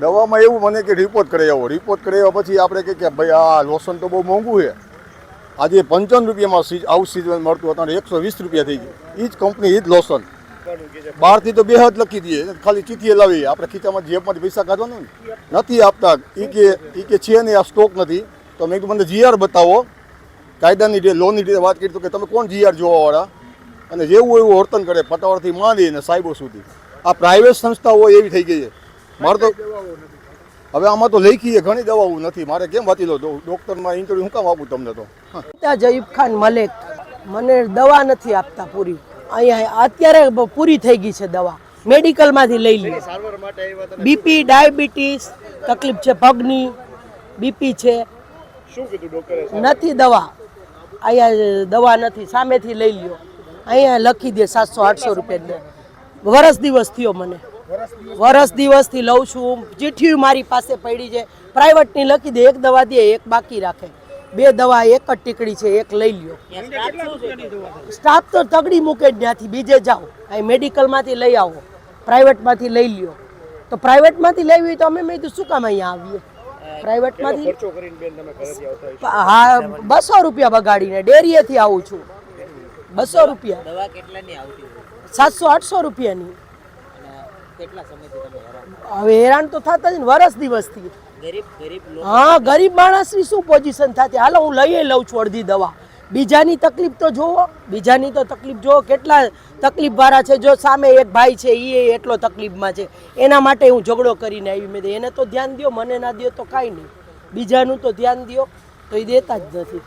દવામાં એવું મને કે રિપોર્ટ કરાવી. આવો રિપોર્ટ કરાવ્યા પછી આપણે કહીએ કે ભાઈ આ લોશન તો બહુ મોંઘું છે. આજે પંચાવન રૂપિયામાં સીઝ આઉટ સિઝન મળતું હતું અને એકસો વીસ રૂપિયા થઈ ગયું. એ જ કંપની એ જ લોશન બહારથી તો બે હાથ લખી દઈએ. ખાલી ચીઠી લાવી આપણે ખીચામાં જેબમાંથી પૈસા કાઢવાનું ને, નથી આપતા. એ કે એ કે છે નહીં, આ સ્ટોક નથી. તો મેં કીધું, મને જીઆર બતાવો. કાયદાની રીતે લોનની રીતે વાત કરી તો કે, તમે કોણ જીઆર જોવાવાળા? અને જેવું એવું વર્તન કરે, પટાવાળથી માંડીને સાહેબો સુધી. આ પ્રાઇવેટ સંસ્થાઓ એવી થઈ ગઈ છે. મારે તો હવે આમાં તો લખી છે ઘણી દવાઓ નથી. મારે કેમ વાંચી લો? ડૉક્ટરમાં ઇન્ટરવ્યુ હું કામ આપું તમને તો? જયુબ ખાન મલેક મને દવા નથી આપતા પૂરી. અહીંયા અત્યારે પૂરી થઈ ગઈ છે દવા. મેડિકલમાંથી લઈ લે. બીપી ડાયાબિટીસ તકલીફ છે પગની બીપી છે. નથી દવા. અહીંયા દવા નથી સામેથી લઈ લ્યો. અહીંયા લખી દે સાતસો આઠસો રૂપિયા વરસ દિવસ થયો મને. વરસ દિવસથી લઉં છું. ચીઠ્ઠી મારી પાસે પડી છે. પ્રાઇવેટની લખી દે. એક દવા દે એક બાકી રાખે. બે દવા એક જ ટીકડી છે એક લઈ લ્યો. સ્ટાફ તો તગડી મૂકે જ ત્યાંથી. બીજે જાઓ. અહીં મેડિકલમાંથી લઈ આવો. પ્રાઇવેટમાંથી લઈ લ્યો. તો પ્રાઇવેટમાંથી લેવી હોય તો અમે મેં કીધું શું કામ અહીંયા આવીએ? પ્રાઇવેટમાંથી હા બસો રૂપિયા બગાડીને ડેરીએથી આવું છું. બસો રૂપિયા. દવા કેટલાની આવતી હોય? સાતસો આઠસો રૂપિયાની. કેટલા સમયથી તમે હેરાન હવે હેરાન તો થતા જ ને વરસ દિવસથી. ગરીબ ગરીબ હા ગરીબ માણસની શું પોઝિશન થતી? હાલો હું લઈ લઉં છું અડધી દવા. બીજાની તકલીફ તો જુઓ બીજાની તો તકલીફ જુઓ કેટલા તકલીફ વાળા છે? જો સામે એક ભાઈ છે એ એટલો તકલીફમાં છે. એના માટે હું ઝઘડો કરીને આવી મેં એને તો ધ્યાન દ્યો મને ના દ્યો તો કાંઈ નહીં. બીજાનું તો ધ્યાન દ્યો તો એ દેતા જ નથી.